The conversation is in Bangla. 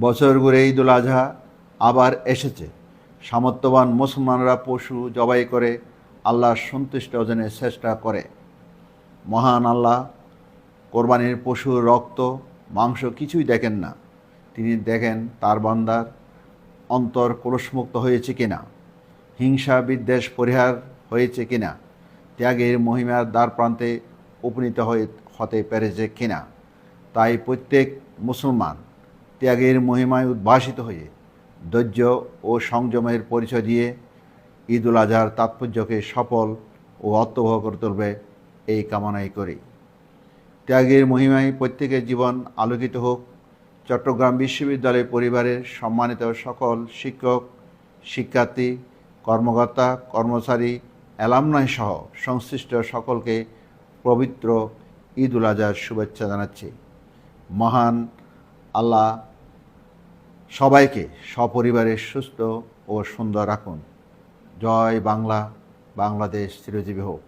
বছর ঘুরে ঈদুল আজহা আবার এসেছে। সামর্থ্যবান মুসলমানরা পশু জবাই করে, আল্লাহর সন্তুষ্ট অর্জনের চেষ্টা করে। মহান আল্লাহ কোরবানির পশুর রক্ত, মাংস কিছুই দেখেন না। তিনি দেখেন তার বান্দার অন্তর কলসমুক্ত হয়েছে কিনা, হিংসা বিদ্বেষ পরিহার হয়েছে কিনা, ত্যাগের মহিমার দ্বার প্রান্তে উপনীত হয়ে হতে পেরেছে কিনা। তাই প্রত্যেক মুসলমান ত্যাগের মহিমায় উদ্ভাসিত হয়ে ধৈর্য ও সংযমের পরিচয় দিয়ে ঈদুল আজহার তাৎপর্যকে সফল ও অর্থবহ করে তুলবে এই কামনাই করি। ত্যাগের মহিমায় প্রত্যেকের জীবন আলোকিত হোক। চট্টগ্রাম বিশ্ববিদ্যালয় পরিবারের সম্মানিত সকল শিক্ষক, শিক্ষার্থী, কর্মকর্তা, কর্মচারী, অ্যালামনাই সহ সংশ্লিষ্ট সকলকে পবিত্র ঈদ উল আজহার শুভেচ্ছা জানাচ্ছি। মহান আল্লাহ সবাইকে সপরিবারে সুস্থ ও সুন্দর রাখুন। জয় বাংলা বাংলাদেশ চিরজীবী হোক।